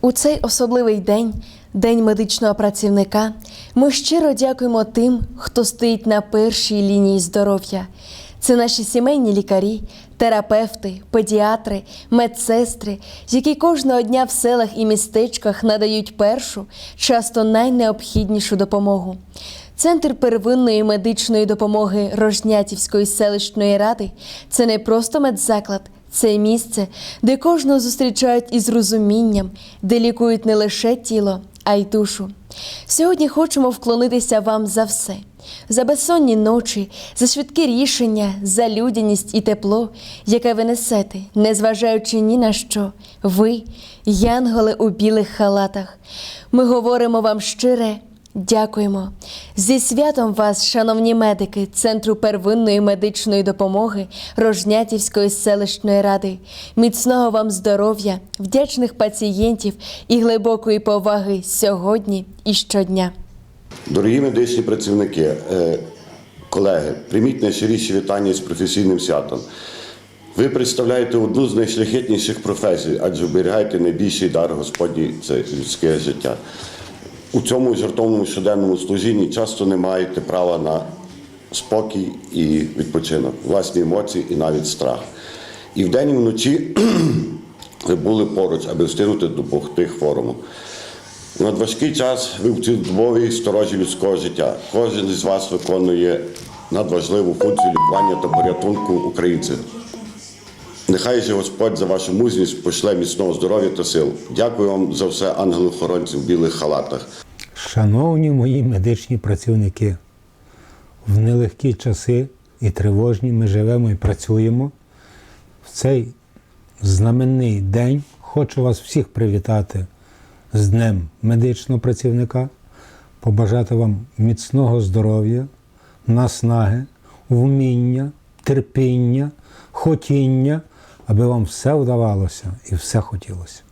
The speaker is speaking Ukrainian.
У цей особливий день, День медичного працівника, ми щиро дякуємо тим, хто стоїть на першій лінії здоров'я. Це наші сімейні лікарі, терапевти, педіатри, медсестри, які кожного дня в селах і містечках надають першу, часто найнеобхіднішу допомогу. Центр первинної медичної допомоги Рожнятівської селищної ради це не просто медзаклад, це місце, де кожного зустрічають із розумінням, де лікують не лише тіло, а й душу. Сьогодні хочемо вклонитися вам за все. За безсонні ночі, за швидкі рішення, за людяність і тепло, яке ви несете, незважаючи ні на що, ви, янголи у білих халатах. Ми говоримо вам щире Дякуємо. Зі святом вас, шановні медики Центру первинної медичної допомоги Рожнятівської селищної ради. Міцного вам здоров'я, вдячних пацієнтів і глибокої поваги сьогодні і щодня. Дорогі медичні працівники, е, колеги, прийміть найщиріші вітання з професійним святом. Ви представляєте одну з найшляхетніших професій, адже оберігаєте найбільший дар Господній це людське життя. У цьому жертовному щоденному служінні часто не маєте права на спокій і відпочинок, власні емоції і навіть страх. І вдень і вночі ви були поруч, аби встигнути допомогти хворому. Надважкий час ви в цілодобовій сторожі людського життя. Кожен із вас виконує надважливу функцію лікування та порятунку українців. Нехай же Господь за вашу мужність пошле міцного здоров'я та сил. Дякую вам за все, ангели-охоронці в білих халатах. Шановні мої медичні працівники, в нелегкі часи і тривожні ми живемо і працюємо. В цей знаменний день хочу вас всіх привітати з Днем медичного працівника, побажати вам міцного здоров'я, наснаги, вміння, терпіння, хотіння, аби вам все вдавалося і все хотілося.